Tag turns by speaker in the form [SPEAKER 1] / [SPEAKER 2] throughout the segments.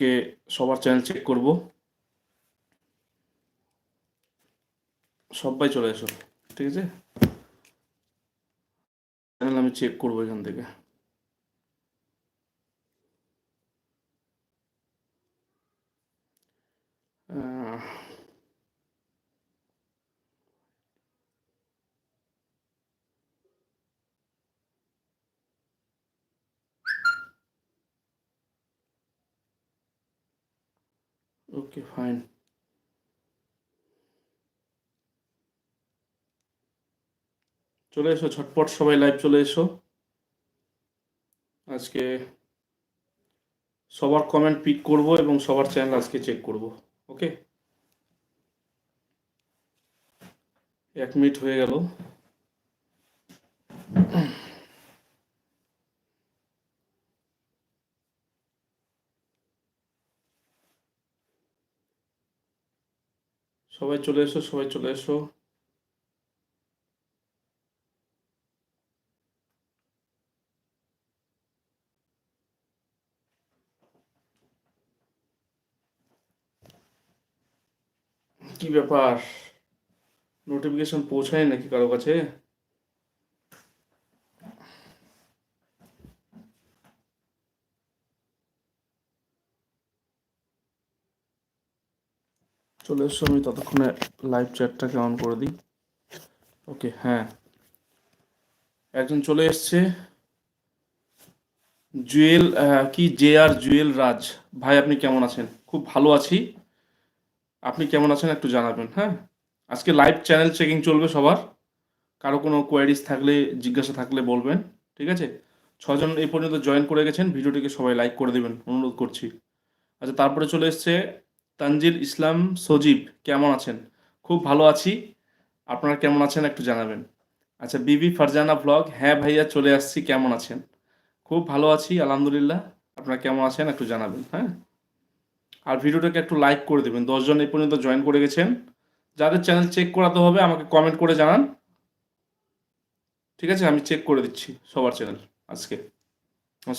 [SPEAKER 1] কে সবার channel check করব। সবাই চলে এসো ঠিক আছে? চ্যানেল আমি চেক করব এখান থেকে। আহ, ওকে ফাইন চলে এসো ঝটপট সবাই লাইভ চলে এসো। আজকে সবার কমেন্ট পিক করব এবং সবার চ্যানেল আজকে চেক করব ওকে এক মিনিট হয়ে গেল। সবাই চলে এসো সবাই চলে এসো। কি ব্যাপার? নোটিফিকেশন পৌঁছায় নাকি কারও কাছে? চলে এসো, আমি ততক্ষণে লাইভ চ্যাটটাকে অন করে দিই। ওকে হ্যাঁ। একজন চলে এসছে। জুয়েল কি? J R Jewel Raj. ভাই, আপনি কেমন আছেন? খুব ভালো আছি। আপনি কেমন আছেন একটু জানাবেন হ্যাঁ? আজকে লাইভ চ্যানেল চেকিং চলবে সবার। কারও কোনো কোয়ারিজ থাকলে, জিজ্ঞাসা থাকলে বলবেন, ঠিক আছে? ছজন এই পর্যন্ত জয়েন করে গেছেন। ভিডিওটিকে সবাই লাইক করে দেবেন। অনুরোধ করছি। আচ্ছা তারপরে চলে এসছে তানজির ইসলাম সজীব, কেমন আছেন? খুব ভালো আছি। আপনারা কেমন আছেন একটু জানাবেন। আচ্ছা বিবি ফারজানা ব্লগ হ্যাঁ ভাইয়া, চলে আসছি। কেমন আছেন? খুব ভালো আছি, আলহামদুলিল্লাহ। আপনারা কেমন আছেন একটু জানাবেন হ্যাঁ? আর ভিডিওটাকে একটু লাইক করে দেবেন। দশজন এই পর্যন্ত জয়েন করে গেছেন। যাদের চ্যানেল চেক করাতে হবে, আমাকে কমেন্ট করে জানান। ঠিক আছে? আমি চেক করে দিচ্ছি সবার চ্যানেল আজকে।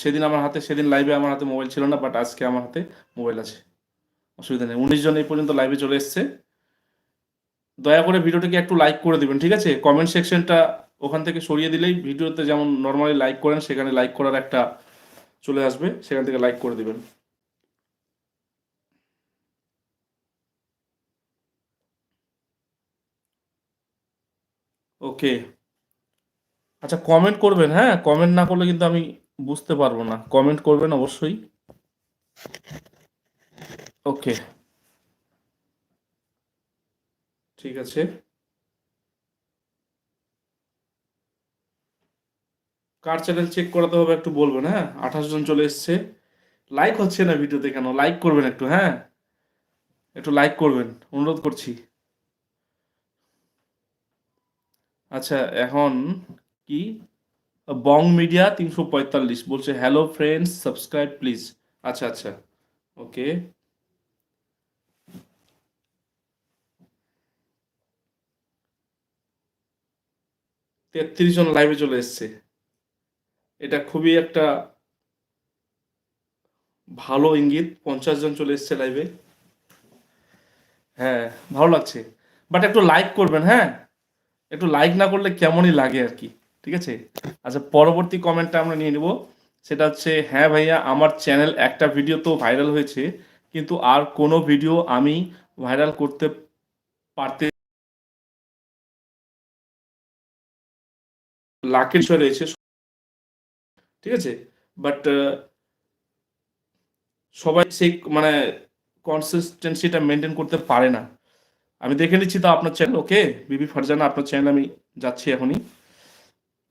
[SPEAKER 1] সেদিন আমার হাতে, সেদিন লাইভে আমার হাতে মোবাইল ছিল না বাট আজকে আমার হাতে মোবাইল আছে। অসুবিধা নেই। উনিশ জন এই পর্যন্ত লাইভে চলে এসছে। দয়া করে ভিডিওটাকে একটু লাইক করে দিবেন, ঠিক আছে? কমেন্ট সেকশনটা ওখান থেকে সরিয়ে দিলেই ভিডিওতে যেমন নর্মালি লাইক করেন, সেখানে লাইক করার একটা চলে আসবে, সেখান থেকে লাইক করে দিবেন। ওকে আচ্ছা কমেন্ট করবেন হ্যাঁ? কমেন্ট না করলে কিন্তু আমি বুঝতে পারব না। কমেন্ট করবেন অবশ্যই। ওকে। ঠিক আছে। কার চ্যানেল চেক করাতে হবে একটু বলবেন হ্যাঁ? আঠাশ জন চলে এসছে। লাইক হচ্ছে না ভিডিওতে কেন? লাইক করবেন একটু হ্যাঁ? একটু লাইক করবেন। অনুরোধ করছি। আচ্ছা এখন কি? বং মিডিয়া তিনশো পঁয়তাল্লিশ বলছে হ্যালো ফ্রেন্ডস সাবস্ক্রাইব প্লিজ আচ্ছা আচ্ছা। ওকে। তেত্রিশ জন লাইভে চলে এসছে। এটা খুবই একটা ভালো ইঙ্গিত। পঞ্চাশ জন চলে এসছে লাইভে হ্যাঁ ভালো লাগছে। বাট একটু লাইক করবেন হ্যাঁ? একটু লাইক না করলে কেমনই লাগে আর কি, ঠিক আছে? আচ্ছা পরবর্তী কমেন্টটা আমরা নিয়ে নিব। সেটা হচ্ছে হ্যাঁ ভাইয়া, আমার চ্যানেল একটা ভিডিও তো ভাইরাল হয়েছে, কিন্তু আর কোনো ভিডিও আমি ভাইরাল করতে পারতে লাখের বিষয় রয়েছে। ঠিক আছে? বাট সবাই সেই মানে কনসিস্টেন্সিটা মেনটেন করতে পারে না। আমি দেখে নিচ্ছি তো আপনার চ্যানেল ওকে বিবি ফারজানা, আপনার চ্যানেল আমি যাচ্ছি এখনই।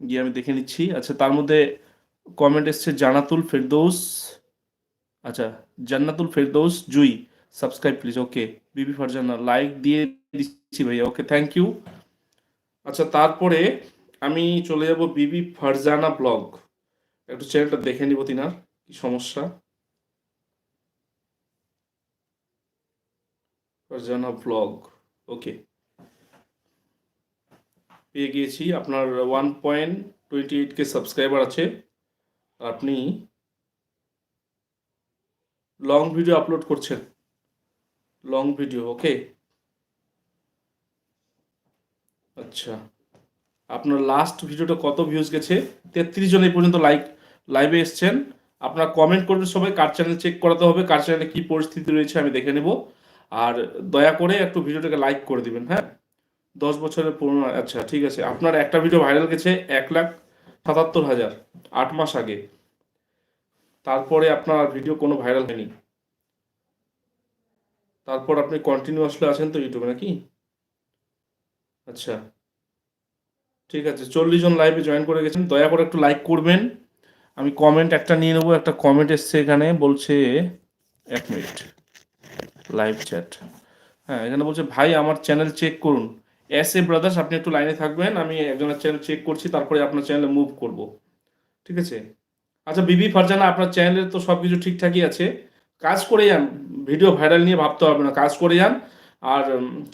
[SPEAKER 1] গিয়ে আমি দেখে নিচ্ছি। আচ্ছা তার মধ্যে কমেন্ট এসছে জানাতুল ফেরদৌস। আচ্ছা Jannatul Ferdous Jui subscribe please okay Bibi Farzana like দিয়ে দিচ্ছি ভাইয়া ওকে থ্যাংক ইউ আচ্ছা তারপরে আমি চলে যাব বিবি ফারজানা ব্লগ। একটু চ্যানেলটা দেখে নিব তিনার, কি সমস্যা? ফারজানা ব্লগ ওকে পেয়ে গিয়েছি, আপনার one point twenty eight K subscriber আছে। আপনি লং ভিডিও আপলোড করছেন। লং ভিডিও ওকে আচ্ছা। আপনার লাস্ট ভিডিওটা কত ভিউজ গেছে? তেত্রিশ জন এই পর্যন্ত লাইক লাইভে এসছেন। আপনারা কমেন্ট করবেন সবাই, কার চ্যানেল চেক করাতে হবে, কার চ্যানেলে কী পরিস্থিতি রয়েছে আমি দেখে নেব। আর দয়া করে একটু ভিডিওটাকে লাইক করে দিবেন হ্যাঁ? দশ বছরের পুরনো আচ্ছা ঠিক আছে। আপনার একটা ভিডিও ভাইরাল গেছে এক লাখ সাতাত্তর হাজার, আট মাস আগে। তারপরে আপনার ভিডিও কোনো ভাইরাল হয়নি। তারপর আপনি কন্টিনিউয়াসলি আছেন তো ইউটিউবে নাকি? আচ্ছা। ঠিক আছে, চল্লিশ জন লাইভে জয়েন করে গেছেন। দয়া করে একটু লাইক করবেন। আমি কমেন্ট একটা নিয়ে নেব, একটা কমেন্ট এসছে এখানে, বলছে, এক মিনিট লাইভ চ্যাট হ্যাঁ এখানে বলছে, ভাই, আমার চ্যানেল চেক করুন। এস এ ব্রাদার্স আপনি একটু লাইনে থাকবেন, আমি একজনের চ্যানেল চেক করছি, তারপরে আপনার চ্যানেলে মুভ করব। ঠিক আছে? আচ্ছা বিবি, ফারজানা, আপনার চ্যানেলের তো সব কিছু ঠিকঠাকই আছে। কাজ করে যান ভিডিও ভাইরাল নিয়ে ভাবতে হবে না, কাজ করে যান। আর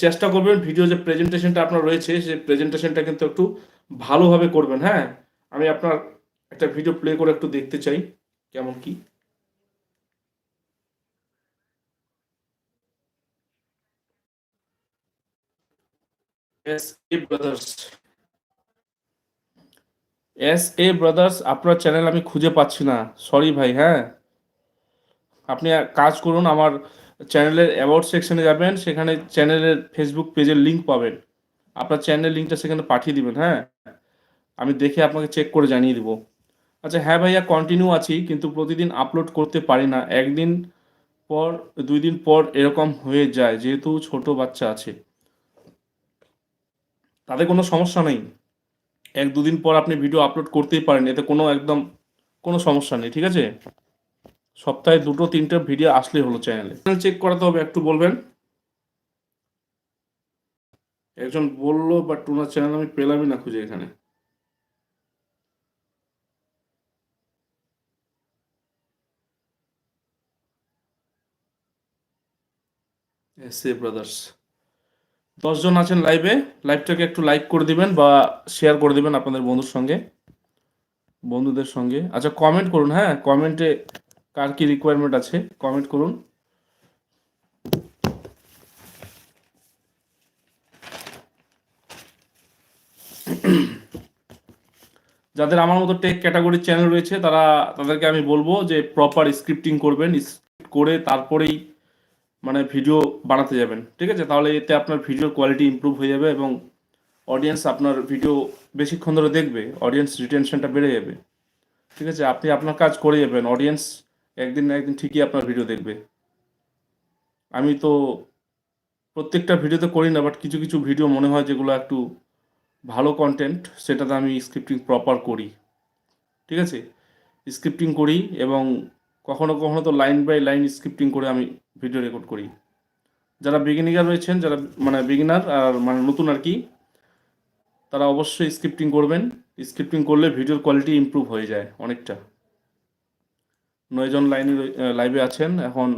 [SPEAKER 1] চেষ্টা করবেন ভিডিও যে প্রেজেন্টেশনটা আপনার রয়েছে সেই প্রেজেন্টেশনটা কিন্তু একটু ভালোভাবে করবেন হ্যাঁ? আমি আপনার একটা ভিডিও প্লে করে একটু দেখতে চাই, কেমন কি? S A brothers S A brothers আপনার চ্যানেল আমি খুঁজে পাচ্ছি না। সরি ভাই হ্যাঁ? আপনি কাজ করুন, আমার চ্যানেলের অ্যাবাউট সেকশনে যাবেন, সেখানে চ্যানেলের ফেসবুক পেজের লিঙ্ক পাবেন। আপনার চ্যানেলের লিঙ্কটা সেখানে পাঠিয়ে দিবেন হ্যাঁ? আমি দেখে আপনাকে চেক করে জানিয়ে দিব। আচ্ছা হ্যাঁ ভাইয়া কন্টিনিউ আছি, কিন্তু প্রতিদিন আপলোড করতে পারি না। একদিন পর, দুই দিন পর এরকম হয়ে যায়, যেহেতু ছোট বাচ্চা আছে। তাদের কোনো সমস্যা নেই। এক দুদিন পর আপনি ভিডিও আপলোড করতেই পারেন, এতে কোনো একদম কোনো সমস্যা নেই, ঠিক আছে? সপ্তাহে দুটো, তিনটে ভিডিও আসলে হলো চ্যানেলে চ্যানেল চেক করাতে হবে, একটু বলবেন? একজন বলল বাট ওনার চ্যানেল আমি পেলামই না খুঁজে এখানে। ব্রাদার্স দশজন আছেন লাইভে লাইভটাকে একটু লাইক করে দিবেন বা শেয়ার করে দিবেন আপনাদের বন্ধুর সঙ্গে। বন্ধুদের সঙ্গে। আচ্ছা কমেন্ট করুন হ্যাঁ? কমেন্টে কার কি রিকোয়ারমেন্ট আছে কমেন্ট করুন। যাদের আমার মতো টেক ক্যাটাগরির চ্যানেল রয়েছে, তারা, তাদেরকে আমি বলব যে প্রপার স্ক্রিপ্টিং করবেন স্ক্রিপ্ট করে তারপরেই মানে ভিডিও বানাতে যাবেন। ঠিক আছে? তাহলে এতে আপনার ভিডিওর কোয়ালিটি ইমপ্রুভ হয়ে যাবে এবং অডিয়েন্স আপনার ভিডিও বেশিক্ষণ ধরে দেখবে অডিয়েন্স রিটেনশনটা বেড়ে যাবে। ঠিক আছে? আপনি আপনার কাজ করে যাবেন অডিয়েন্স একদিন না একদিন ঠিকই আপনার ভিডিও দেখবে। আমি তো প্রত্যেকটা ভিডিওতে করি না বাট কিছু কিছু ভিডিও মনে হয় যেগুলো একটু ভালো কন্টেন্ট সেটাতে আমি স্ক্রিপ্টিং প্রপার করি। ঠিক আছে? স্ক্রিপ্টিং করি এবং কখনো কখনো তো লাইন বাই লাইন স্ক্রিপ্টিং করে আমি ভিডিও রেকর্ড করি। যারা বিগিনিগার রয়েছেন, যারা মানে বিগিনার আর মানে নতুন আর কি, তারা অবশ্যই স্ক্রিপ্টিং করবেন। স্ক্রিপ্টিং করলে ভিডিওর কোয়ালিটি ইমপ্রুভ হয়ে যায় অনেকটা। নয়জন লাইনে, লাইভে আছেন। এখন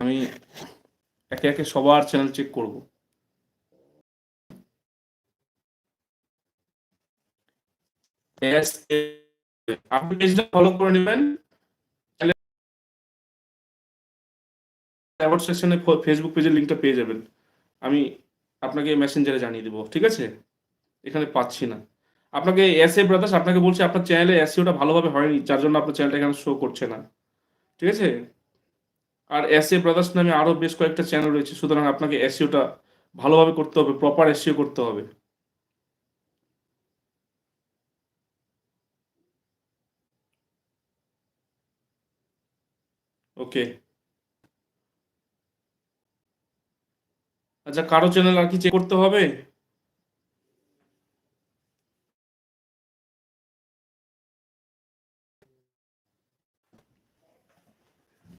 [SPEAKER 1] আমি একে একে সবার চ্যানেল চেক করব। আপনি পেজটা ফলো করে নেবেন। অ্যাওয়ার্ড সেকশনে ফেসবুক পেজের লিঙ্কটা পেয়ে যাবেন। আমি আপনাকে মেসেঞ্জারে জানিয়ে দেবো, ঠিক আছে? এখানে পাচ্ছি না। আপনাকে এস এ ব্রাদার্স আপনাকে বলছে আপনার চ্যানেলে এসিওটা ভালোভাবে হয়নি, যার জন্য আপনার চ্যানেলটা এখানে শো করছে না। ঠিক আছে? আর এস ব্রাদার্স নামে আরও বেশ কয়েকটা চ্যানেল রয়েছে, সুতরাং আপনাকে এসিওটা ভালোভাবে করতে হবে প্রপার এসিও করতে হবে। ওকে আচ্ছা কারও চ্যানেল আর কি চেক করতে হবে?